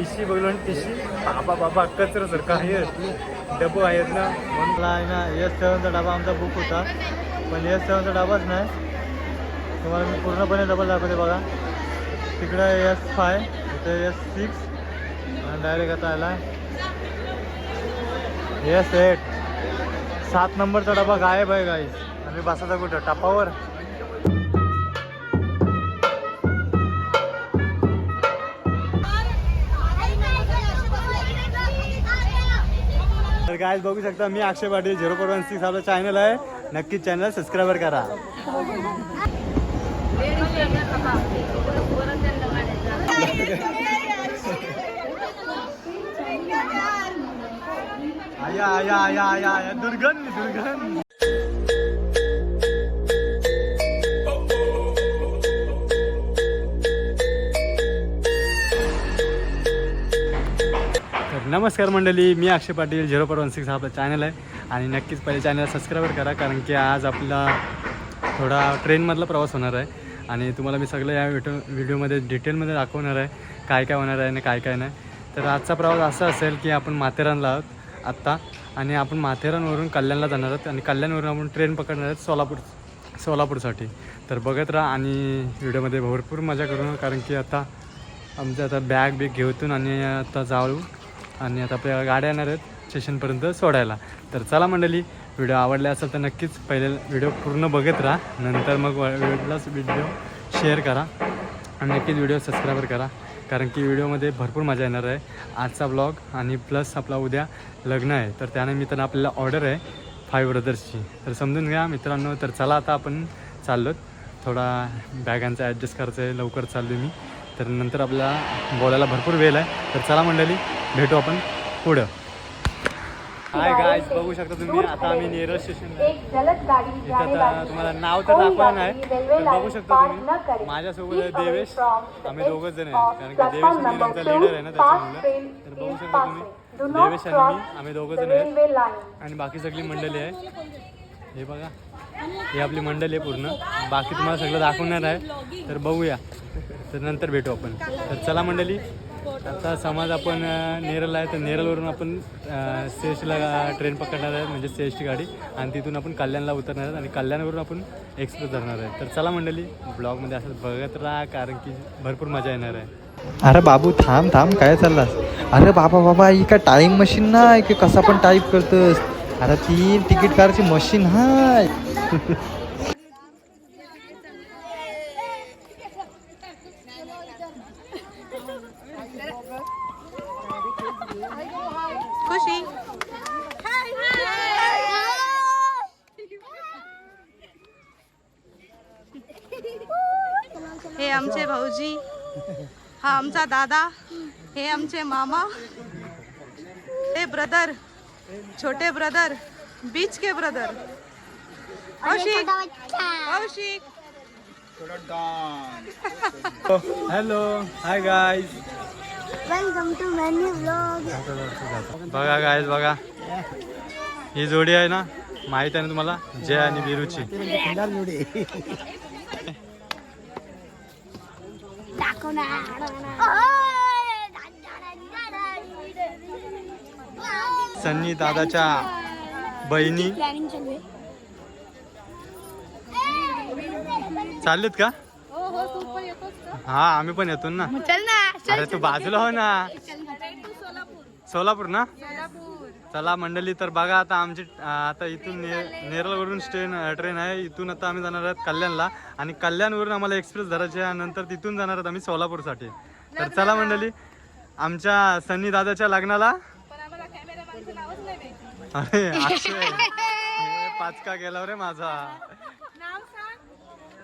टिशी बघलो टिशी बाबा बाबा कचरा सर काय डबो आहेत ना? म्हणला आहे ना एस सेवनचा डबा आमचा बुक होता. पण एस सेवनचा डबाच नाही. तुम्हाला मी पूर्णपणे डबल दाखवते बघा. तिकडं एस फाय इथं एस सिक्स आणि डायरेक्ट आता आला एस एट सात नंबरचा डबा गायब आहे गाई आम्ही बसायचा कुठं? टपावर. काय बघू शकता मी Akshay Patil zero four one six आपलं चॅनल आहे. नक्कीच चॅनल सबस्क्राईबर करा. आया आया आया आया आया दुर्गंध दुर्गंध. नमस्कार मंडळी मी Akshay Patil zero four one six हा आपला चॅनल आहे. आणि नक्कीच पहिले चॅनल सबस्क्राईबर करा कारण की आज आपला थोडा ट्रेनमधला प्रवास होणार आहे. आणि तुम्हाला मी सगळं या व्हिडिओ व्हिडिओमध्ये डिटेलमध्ये दाखवणार आहे काय काय होणार आहे आणि काय काय नाही. तर आजचा प्रवास असा असेल की आपण माथेरानला आहोत आत्ता. आणि आपण माथेरानवरून कल्याणला जाणार आहोत. आणि कल्याणवरून आपण ट्रेन पकडणार आहोत सोलापूर सोलापूरसाठी. तर बघत राहा आणि व्हिडिओमध्ये भरपूर मजा करू कारण की आता आमचं आता बॅग बिग घेऊन आणि आता जाऊ. आणि आता आपल्या गाड्या येणार आहेत स्टेशनपर्यंत सोडायला. तर चला मंडळी व्हिडिओ आवडला असेल तर नक्कीच पहिले व्हिडिओ पूर्ण बघत राहा. नंतर मग वेळेलाच व्हिडिओ शेअर करा आणि नक्कीच व्हिडिओ सबस्क्राईबर करा. कारण की व्हिडिओमध्ये भरपूर मजा येणार आहे. आजचा ब्लॉग आणि प्लस आपला उद्या लग्न आहे. तर त्यानिमित्तानं आपल्याला ऑर्डर आहे फाय ब्रदर्सची तर समजून घ्या मित्रांनो. तर चला आता आपण चाललो थोडा बॅगांचा ॲडजस्ट करायचं आहे लवकर चाललो मी. तर नंतर आपल्याला बोलायला भरपूर वेळ आहे. तर चला मंडळी भेटू आपण पुढं हाय गायज बघू शकता तुम्ही आता आम्ही नेरळ स्टेशन एक जलद गाडी इथं जाने आता वाली तुम्हाला। नाव तर दाखवलं नाही पण बघू शकता तुम्ही। माझ्यासोबत देवेश आम्ही दोघंच जण आहे कारण की देवेश म्हणजे two. लीडर आहे ना त्याच्यामुळे तर बघू शकता तुम्ही देवेश आणि मी आम्ही दोघं जण आहे. आणि बाकी सगळी मंडळी आहे हे बघा ही आपली मंडळी आहे पूर्ण बाकी तुम्हाला सगळं दाखवणार आहे तर बघूया तर नंतर भेटू आपण तर चला मंडळी आता समाज आपण नेरल आहे तर नेरलवरून आपण अं, सेशला ट्रेन पकडणार आहे म्हणजे सेशची गाडी. आणि तिथून आपण कल्याणला उतरणार आहे. आणि कल्याणवरून आपण एक्सप्रेस धरणार आहे. तर चला मंडळी ब्लॉगमध्ये असं बघत राहा कारण की भरपूर मजा येणार आहे. अरे बाबू थांब थांब काय चाललास? अरे बाबा बाबा ही काय टाईम मशीन नाही की कसा पण टाईप करतोस? अरे ती तिकीट कारची मशीन हाय खुशी हे आमचे भाऊजी हा आमचा दादा हे आमचे मामा हे ब्रदर छोटे ब्रदर बीच के brother Kaushik Kaushik. Hello hi guys. बघा गायज बघा. ही जोडी आहे ना माहीत आहे ना तुम्हाला? जय आणि बिरूची. सन्नी दादाच्या बहिणी चाललेत का हा आम्ही पण येतो ना अरे तू बाजूला हो ना सोलापूर ना चला मंडळी तर बघा आता आमची आता इथून ने नेरळवरून ट्रेन ट्रेन आहे. इथून आता आम्ही जाणार आहोत कल्याणला. आणि कल्याणवरून आम्हाला एक्सप्रेस धरायचे आहे. नंतर तिथून जाणार आहोत आम्ही सोलापूरसाठी. तर चला मंडळी आमच्या सन्नी दादाच्या लग्नाला. अरे पाचका गेला रे माझा.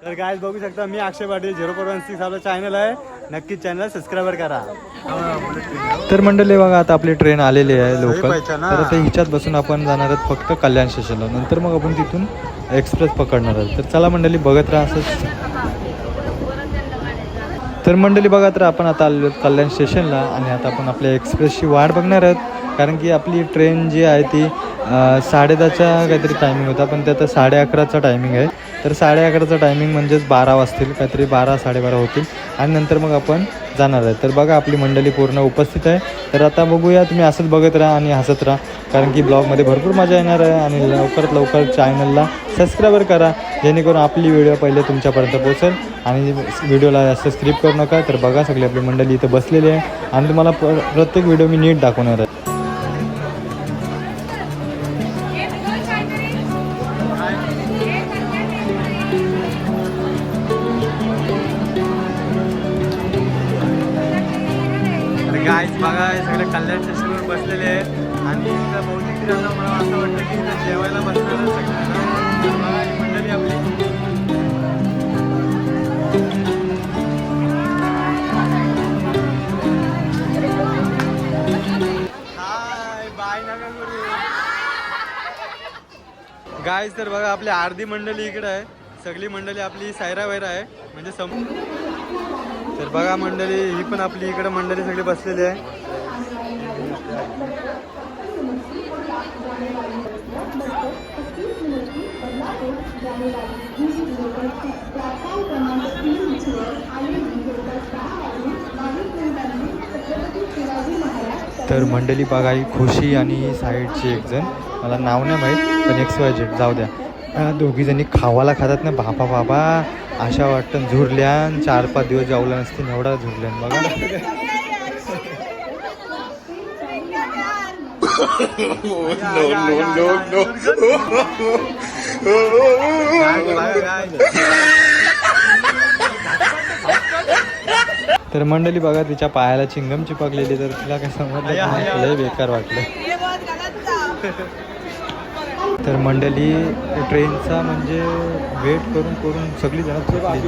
तर काय बघू शकता मी Akshay Patil zero four one six आपलं चॅनल आहे. नक्कीच चॅनल सबस्क्राईबर करा. तर मंडळी बघा आता आपली ट्रेन आलेली आहे लोकल. तर आता हिच्यात बसून आपण जाणार आहोत फक्त कल्याण स्टेशनला नंतर मग आपण तिथून एक्सप्रेस पकडणार आहोत. तर चला मंडळी बघत राहा असंच. तर मंडळी बघा तर आपण आता आलो कल्याण स्टेशनला आणि आता आपण आपल्या एक्सप्रेसची वाट बघणार आहोत. कारण की आपली ट्रेन जी आहे ती अं, साडेदहाचा काहीतरी टायमिंग होता पण ते आता साडे अकराचा टायमिंग आहे. तर साडे अकराचं टायमिंग म्हणजेच बारा वाजतील काहीतरी बारा साडेबारा होतील. आणि नंतर मग आपण जाणार आहे. तर बघा आपली मंडळी पूर्ण उपस्थित आहे. तर आता बघूया तुम्ही असंच बघत राहा आणि हसत राहा. कारण की ब्लॉगमध्ये भरपूर मजा येणार आहे आणि लवकरात लवकर चॅनलला सबस्क्राईबर करा. जेणेकरून आपली व्हिडिओ पहिले तुमच्यापर्यंत पोहोचेल. आणि व्हिडिओला जास्त स्क्रिप करू नका. तर बघा सगळी आपली मंडळी इथं बसलेली आहे. आणि तुम्हाला प्रत्येक व्हिडिओ मी नीट दाखवणार आहे. अर्धी मंडळी इकडं आहे. सगळी मंडळी आपली सायरा वैरा आहे. म्हणजे सम तर बघा मंडळी ही पण आपली इकडं मंडळी सगळी बसलेली आहे. तर मंडळी बघा ही खुशी आणि साईडची एक जण. मला नाव नाही माहीत पण एक्स वाय जेड जाऊ द्या. दोघीजणी खावाला खातात ना बाबा बाबा अशा वाटतं झुरल्यान चार पाच दिवस जावला नसतील एवढा झुरल्यान बघा. तर मंडळी बघा तिच्या पायाला चिंगम चिपकलेली तर तिला काय समजलं नाही. लय बेकार वाटलं. तर मंडळी ट्रेनचा म्हणजे वेट करून करून सगळी जण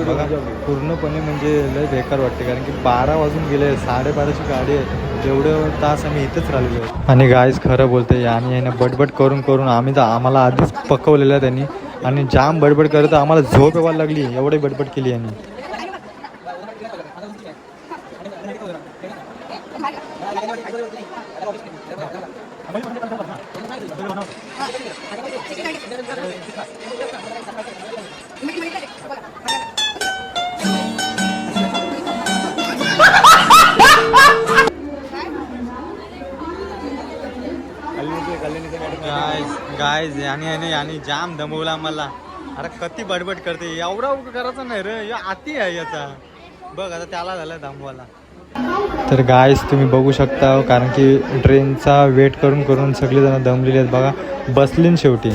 बघा पूर्णपणे म्हणजे लय बेकार वाटते कारण की बारा वाजून गेले साडेबाराची गाडी आहे. जेवढं तास आम्ही इथंच राहिलेलो आहे. आणि गायच खरं बोलते आणि यानं बडबड करून करून आम्ही तर आम्हाला आधीच पकवलेलं आहे त्यांनी. आणि जाम बडबड करत आम्हाला झोप यायला लागली एवढी बडबड केली यांनी. गायज गायज याने याने याने जाम दमवला मला. अरे कती बडबड करते. एवढा उग करायचं नाही रे. या आती आहे याचा. बघ आता त्याला झालं दमवाला तर गायज तुम्ही बघू शकता कारण की ट्रेनचा वेट करून करून सगळेजण दमलेले आहेत. बघा बसलीन शेवटी.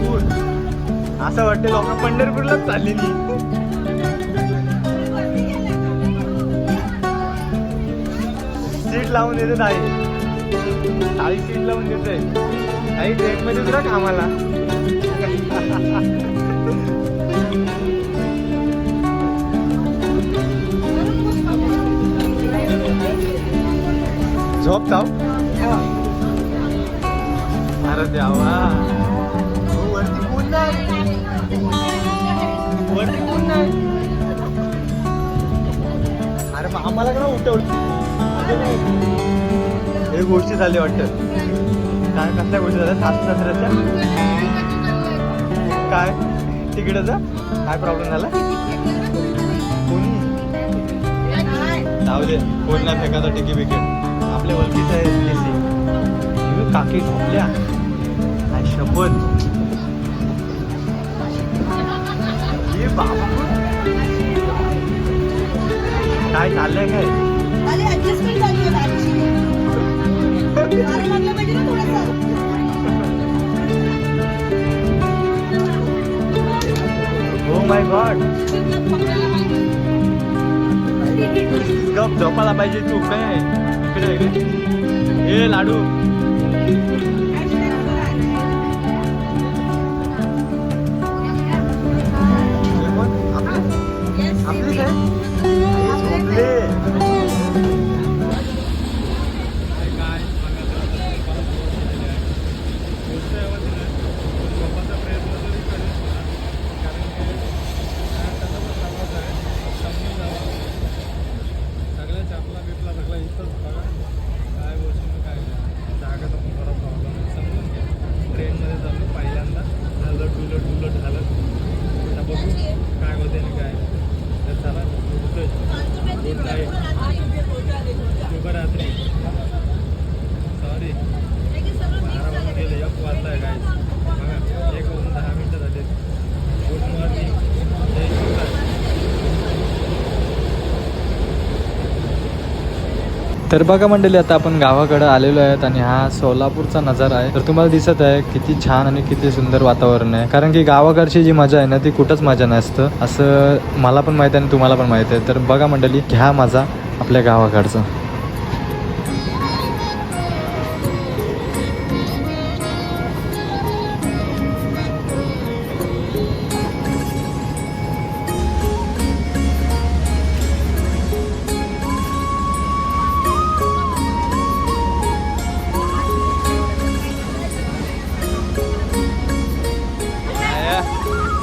पंढरपूर असं वाटतं लोक पंढरपूरलाच चालली नी सीट लावून देते आई आई सीट लावून देते. आई ट्रेन मध्ये तुला कामाला. झोप जाऊ अरे द्यावा अरे आम्हाला का उठवलं? हे गोष्टी झाली वाटतं. काय कसल्या गोष्टी झाल्या? सासू सासऱ्याच्या काय तिकीटाचा काय प्रॉब्लेम झाला? कोणी? जाऊ दे. कोण नाही फेकायचा तिकीट बिकीट आपल्या ओळखीचं आहे काकी झोपल्या. काय शपथ? ये बाबा काय चाललंय काय खाली ऍडजस्टमेंट झाली आहे बॅगची आराम वाटलं पाहिजे ना थोडंसं हो माय गॉड गप झोपायला पाहिजे तू काय इकडे इकडे. ए लाडू तर बघा मंडळी आता आपण गावाकडे आलेलो आहेत आणि हा सोलापूरचा नजारा आहे. तर तुम्हाला दिसत आहे किती छान आणि किती सुंदर वातावरण आहे. कारण की गावाकडची जी मजा आहे ना ती कुठंच मजा नसतं. असं मला पण माहिती आहे आणि तुम्हाला पण माहिती आहे. तर बघा मंडळी घ्या मजा आपल्या गावाकडचा.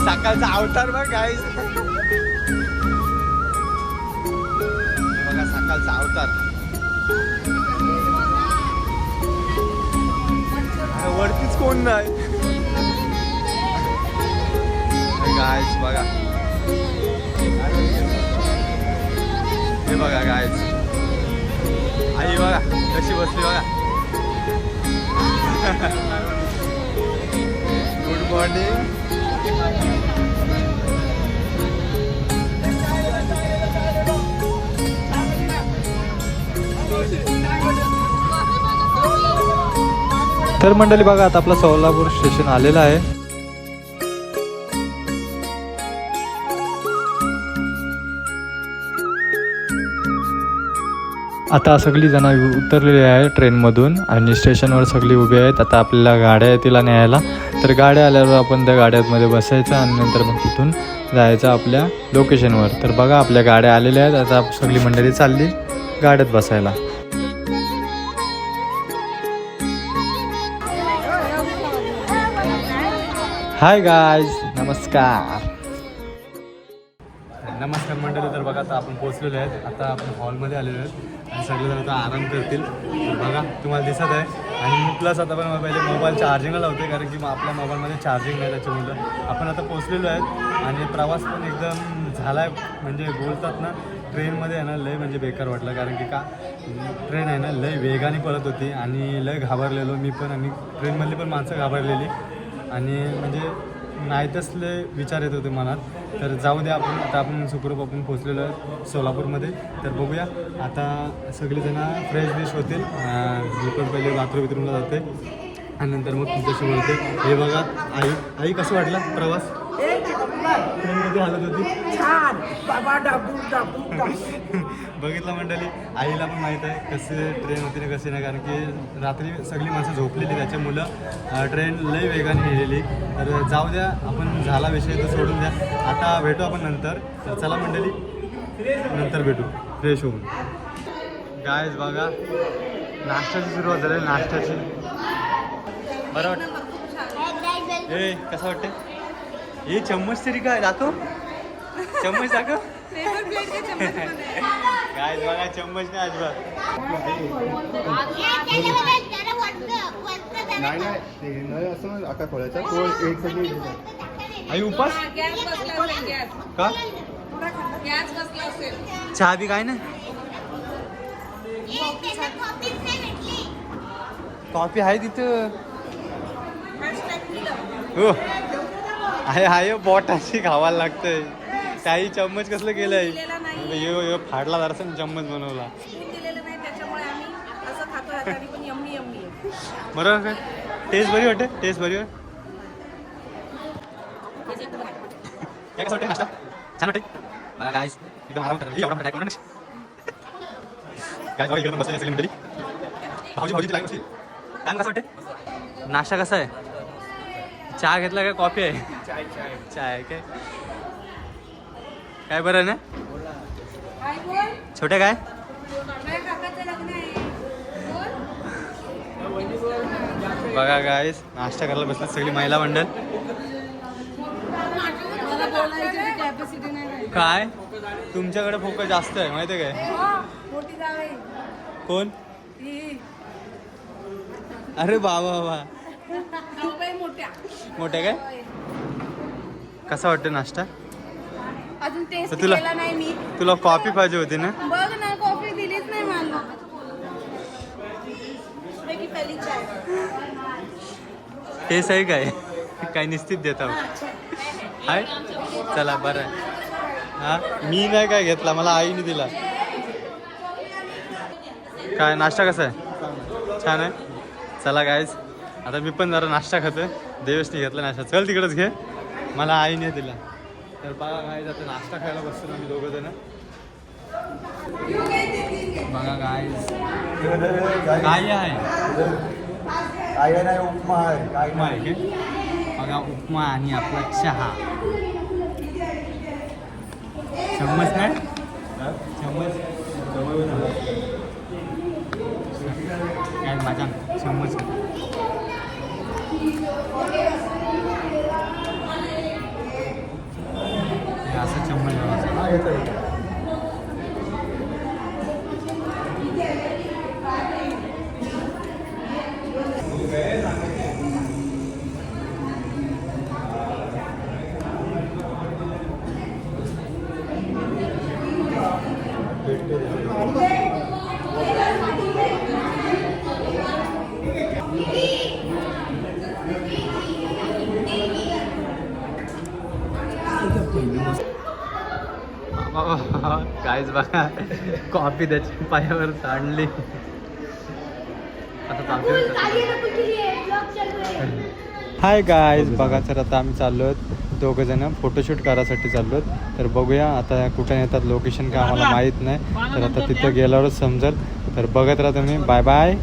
सकाळचा अवतार बघ गाईस बघा सकाळचा अवतार. वरतीच कोण नाही? गायस बघा. हे बघा गायस आई बघा कशी बसली बघा. गुड मॉर्निंग तर मंडळी बघा आता आपला सोलापूर स्टेशन आलेलं आहे. आता सगळी जण उतरलेली आहे ट्रेनमधून आणि स्टेशनवर सगळी उभी आहेत. आता आपल्याला गाड्या येतील न्यायला तर गाड्या आल्यावर आपण त्या गाड्यांमध्ये बसायचं आणि नंतर मग तिथून जायचं आपल्या लोकेशनवर. तर बघा आपल्या गाड्या आलेल्या आहेत. आता सगळी मंडळी चालली गाड्यात बसायला. हाय गायज नमस्कार. नमस्कार मंडळी तर बघा आता आपण पोहोचलेलो आहेत. आता आपण हॉलमध्ये आलेलो आहेत. आणि सगळेजण आता आराम करतील. तर बघा तुम्हाला दिसत आहे. आणि प्लस आता पण पहिले मोबाईल चार्जिंगला लावते कारण की मग आपल्या मोबाईलमध्ये चार्जिंग नाही त्याच्यामुळं. आपण आता पोहोचलेलो आहेत. आणि प्रवास पण एकदम झाला आहे म्हणजे बोलतात ना ट्रेनमध्ये आहे ना लय म्हणजे बेकार वाटलं. कारण की का ट्रेन आहे ना लय वेगाने पळत होती. आणि लय घाबरलेलो मी पण. आणि ट्रेनमधली पण माणसं घाबरलेली. आणि म्हणजे नाहीतच लय विचार येत होते मनात. तर जाऊ द्या आपण. आता आपण सुखरूप आपण पोहोचलेलो आहे सोलापूरमध्ये. तर बघूया. आता सगळेजण फ्रेश डिश होतील. अं, मी पण पहिले बाथरूम बिथरूमला जाते आणि नंतर मग तुमच्याशी बोलते हे बघा आई आई कसं वाटलं प्रवास? ट्रेन कधी हालत होती. छान. बाबा बघितलं मंडळी आईला पण माहीत आहे कसे ट्रेन होती ना कसे नाही कारण की रात्री सगळी माणसं झोपलेली त्याच्यामुळं ट्रेन लई वेगाने गेलेली तर जाऊ द्या आपण झाला विषय तर सोडून द्या. आता भेटू आपण नंतर. तर चला मंडळी नंतर भेटू. फ्रेश होऊन. गायज बघा. नाश्त्याची सुरुवात झाली नाश्त्याची. बरं वाटतं. ए कसं वाटतं हे चम्मच तरी काय दाखव चम्मच दाखव. काय बघा चम्मच नाही अजिबात. नाही नाही ते नळ असं आका खोलायचा तो एक सगळी आई उपास? का? गॅस बसला असेल. चहा बी काय ना कॉफी आहे तिथं. हो. आहे आहे बोटाशी खावायला लागतंय. काही चम्मच कसलं केलंय? यो यो फाडला जरासा चम्मच बनवला. बरोबर काय टेस्ट बरी वाटते? टेस्ट बरी वाटते? छान वाटते काय एकदम आराम भाऊजी भाऊजी लागली कसं वाटते नाश्ता कसा आहे? चहा घेतला काय कॉफी आहे? चहा आहे काय? काय बरं ना? काय बोल? छोटे काय? माझ्या काकाचं लग्न आहे. बोल. बघा गाईस नाश्ता करायला बसले सगळी महिला मंडळ. मला बोलायची कॅपॅसिटी नाही काय? तुमच्याकडे फोकस जास्त आहे माहिती आहे काय मोठी जावे कोण? ही अरे बाबा बाबा. मोठ्या. मोठे काय? कसा वाटतं नाश्ता? अजून टेस्ट तर तुला- केला नाही मी. तुला कॉफी पाहिजे होती ना? बघ ना कॉफी दिलीच नाही मला. पहिली चाय टेस्ट आहे काय? काय निश्चित देत आहोत. आहे चला बरं. आहे हा मी नाही काय घेतला मला आईने दिला. काय नाश्ता कसा आहे? छान आहे? चला गायज आता मी पण जरा नाश्ता खातोय. देवेशने घेतला नाश्ता. चल तिकडंच घे. मला आईने दिला. तर बघा काय आता नाश्ता खायला बसतो ना मी दोघं जण. बघा गाय काय आहे? काय नाही उपमा आहे. काय उपमा आहे की? बघा उपमा आणि आपला चहा. चम्मच नाही? चम्मच? काय माझा चम्मच. हे असं चम्मच लावायचं. गाईज बघा. कॉफी त्याच्या पायावर सांडली आता हाय गाईज बघा तर आता आम्ही चाललो आहोत. दोघं जण फोटोशूट करायसाठी चाललो आहोत. तर बघूया आता कुठे येतात लोकेशन काय आम्हाला माहीत नाही. तर आता तिथं गेल्यावरच समजेल. तर बघत राहा तुम्ही. बाय बाय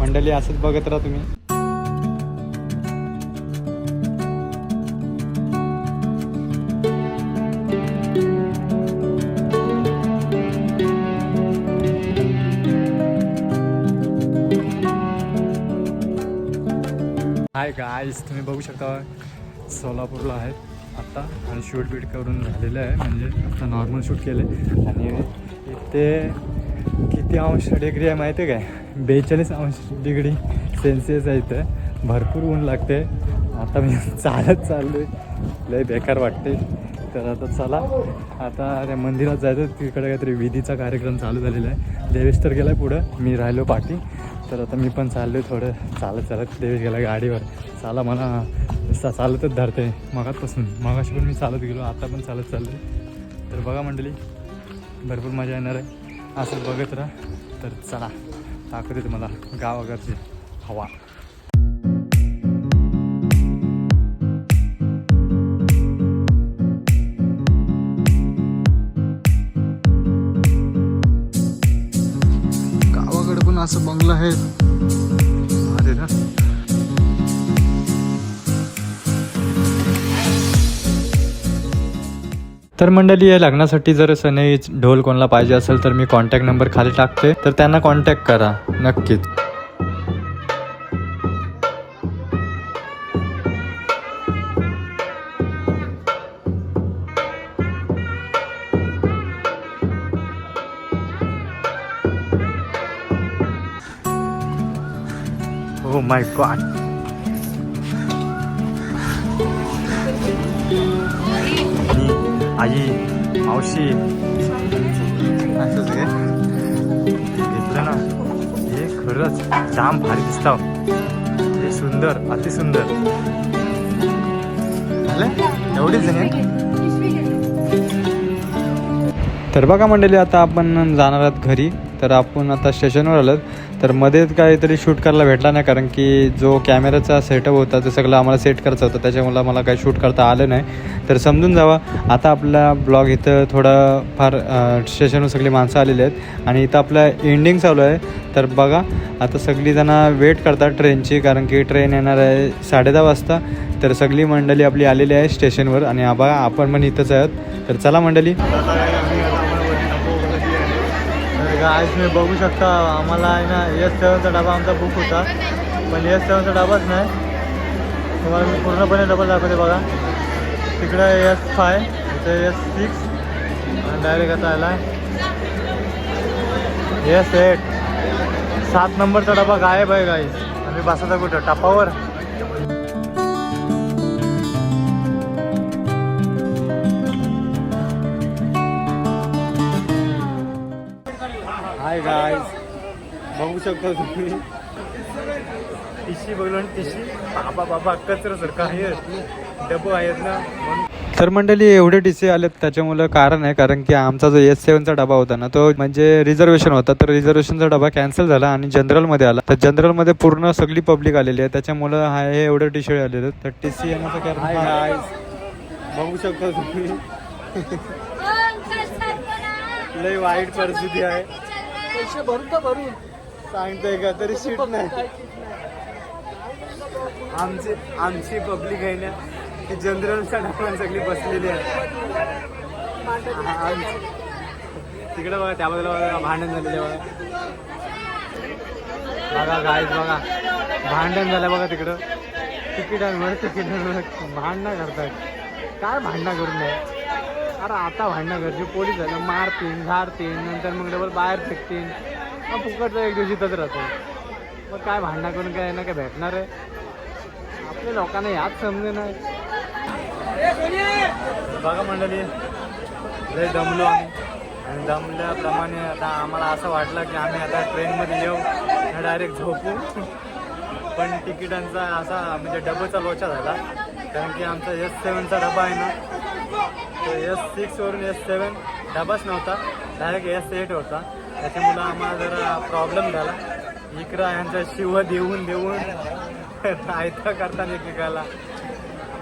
मंडळी असंच बघत राहा तुम्ही. हाय गाईस तुम्ही बघू शकता सोलापूरला आहेत आत्ता आणि शूट बीट करून झालेलं आहे. म्हणजे आता नॉर्मल शूट केलं आहे आणि इथे किती अंश डिग्री आहे माहिती आहे काय? बेचाळीस अंश डिग्री सेल्सिअस आहे इथं. भरपूर ऊन लागते. आता मी चालत चाललो आहे लय बेकार वाटते तर आता चला. आता त्या मंदिरात जायचं. तिकडे काहीतरी विधीचा कार्यक्रम चालू झालेला आहे. देवेश तर गेला पुढं. मी राहिलो पाठी. तर आता मी पण चाललो थोडं. चालत चालत देवेश गेला गाडीवर. चाला मला सा चालतच धरते मगातपासून मगाशी पण मी चालत गेलो आता पण चालत चाललो तर बघा मंडळी भरपूर मजा येणार आहे. असं बघत राहा. तर चला दाखवते तुम्हाला गावाकडची हवा. छान असं बंगलं आहे भारी ना तर मंडळी या लग्नासाठी जर सनई ढोल कोणाला पाहिजे असेल तर मी कॉन्टॅक्ट नंबर खाली टाकते. तर त्यांना कॉन्टॅक्ट करा नक्कीच. हो माय गॉड आई मावशी असंच घे घेतलं ना हे खरंच जाम भारी दिसतं हे सुंदर अतिसुंदर एवढीच तर बघा मंडळी आता आपण जाणार आहोत घरी. तर आपण आता स्टेशनवर आलोत. तर मध्ये काहीतरी शूट करायला भेटला नाही कारण की जो कॅमेराचा सेटअप होता ते सगळं आम्हाला सेट करायचं होतं. त्याच्यामुळं मला काही शूट करता आलं नाही. तर समजून जावा आता आपला ब्लॉग इथं थोडं फार स्टेशनवर सगळी माणसं आलेली आहेत. आणि इथं आपलं एंडिंग चालू आहे. तर बघा आता सगळीजणं वेट करतात ट्रेनची कारण की ट्रेन येणार आहे साडेदहा वाजता. तर सगळी मंडळी आपली आलेली आहे स्टेशनवर आणि बघा आपण पण इथंच आहोत. तर चला मंडळी. तर गायस मी बघू शकता आम्हाला आहे ना एस सेवनचा डबा आमचा बुक होता. पण एस सेवनचा डबाच नाही. तुम्हाला मी पूर्णपणे डबल दाखवते बघा. तिकडं एस फाय इथं एस सिक्स आणि डायरेक्ट आता आला. एस एट सात नंबरचा डबा गायब आहे गाईस आम्ही बसायचा कुठं? टापावर. हाय गायस बघू शकता तुम्ही. टिशी बघलो टिशी. बाबा बाबा कचरा सारखं आहे डबं आहेत ना. तर मंडळी एवढे टीसी आलेत त्याच्यामुळं कारण आहे कारण की आमचा जो एस सेवनचा डबा होता ना तो म्हणजे रिझर्वेशन होता. तर रिझर्वेशनचा डबा कॅन्सल झाला आणि जनरलमध्ये आला. तर जनरलमध्ये पूर्ण सगळी पब्लिक आलेली आहे. त्याच्यामुळं हा हे एवढे टी शर्ट आलेले आहेत. तर टी सी येण्याचं कारण बघू शकता तुम्ही. लय वाईट परिस्थिती आहे. पैसे भरून तर भरून. सांगतोय का? तरी सीट नाही. आमची आमची पब्लिक आहे ना ती जनरलच्या डब्यात सगळी बसलेली आहे. तिकडे बघा त्या बाजूला बघा भांडण झालेले बघा. बघा गायच बघा. भांडण झालं बघा तिकडं. तिकिटांवर तिकिटांवर. भांडणं करतात काय भांडणं करून नाही अरे आता भांडणं करते पोलीस झालं मारतील झाडतील नंतर मग डबल बाहेर फेकतील. मग फुकटचं एक दिवशी राहतो. मग काय भांडणं करून काय ना काय भेटणार आहे? आपल्या लोकांना याच समजे नाही. बघा मंडळी लय दमलो आम्ही. आणि दमल्याप्रमाणे आता आम्हाला असं वाटलं की आम्ही आता ट्रेनमध्ये येऊ डायरेक्ट झोपू. पण तिकिटांचा असा म्हणजे डबलचा लोचा झाला. कारण की आमचा एस सेवनचा डबा आहे ना एस सिक्सवरून एस सेवन डबाच नव्हता. डायरेक्ट एस एट होता. त्याच्यामुळं आम्हाला जरा प्रॉब्लेम झाला. इकडं यांचा शिव देऊन देऊन आयता करता एकमेकाला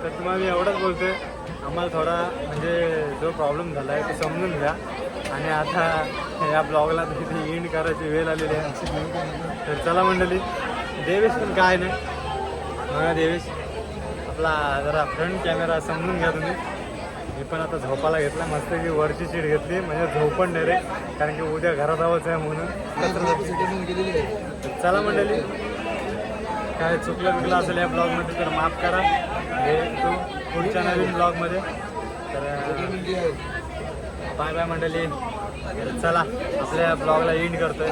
तर तुम्हाला मी एवढंच बोलतोय. आम्हाला थोडा म्हणजे जो प्रॉब्लेम झाला आहे तो समजून घ्या. आणि आता या ब्लॉगला तिथे एंड करायची वेळ आलेली आहे. तर चला मंडळी देवेश पण काय नाही. बघा देवेश आपला जरा फ्रंट कॅमेरा समजून घ्या तुम्ही. मी पण आता झोपायला घेतला मस्त की वरची सीट घेतली म्हणजे झोप पण नाही रे कारण की उद्या घरात आवाच आहे म्हणून. चला मंडळी. काय चुकलं बिकलं असेल या ब्लॉगमध्ये तर माफ करा. भेटू पुढच्या नवीन ब्लॉगमध्ये. तर बाय बाय मंडळी. चला आपल्या ब्लॉगला एंड करतोय.